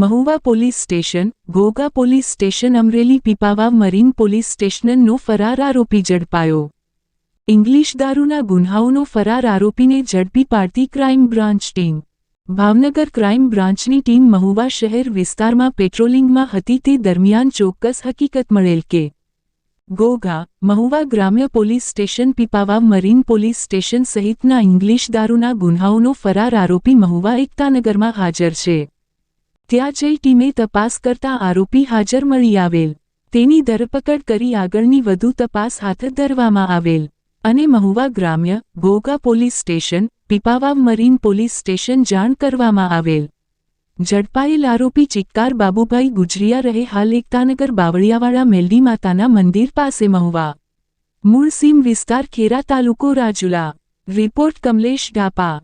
Mahuva police station Ghogha police station, Amreli Pipavav marine police સ્ટેશનનો ફરાર આરોપી ઝડપાયો. English દારૂના ગુન્હાઓનો ફરાર આરોપીને ઝડપી પાડતી crime branch team. Bhavnagar crime બ્રાન્ચની ટીમ મહુવા શહેર વિસ્તારમાં પેટ્રોલિંગમાં હતી તે દરમિયાન ચોક્કસ હકીકત મળેલ કે ગોગા, મહુવા ગ્રામ્ય police station Pipavav marine police station સહિતના ઇંગ્લિશ દારૂના ગુન્હાઓનો ફરાર આરોપી મહુવા એકતાનગરમાં હાજર છે. ત્યાં જઈ ટીમે તપાસ કરતા આરોપી હાજર મળી આવેલ. તેની ધરપકડ કરી આગળની વધુ તપાસ હાથ ધરવામાં આવેલ. અને મહુવા ગ્રામ્ય Ghogha police station, Pipavav marine police station જાણ કરવામાં આવેલ. ઝડપાયેલ આરોપી ચિક્કાર બાબુભાઈ ગુજરિયા રહે હાલ એકતાનગર બાવળિયાવાળા મેલડી માતાના મંદિર પાસે મહુવા. મૂળ સીમ વિસ્તાર ખેરા તાલુકો રાજુલા. રિપોર્ટ કમલેશ ઢાપા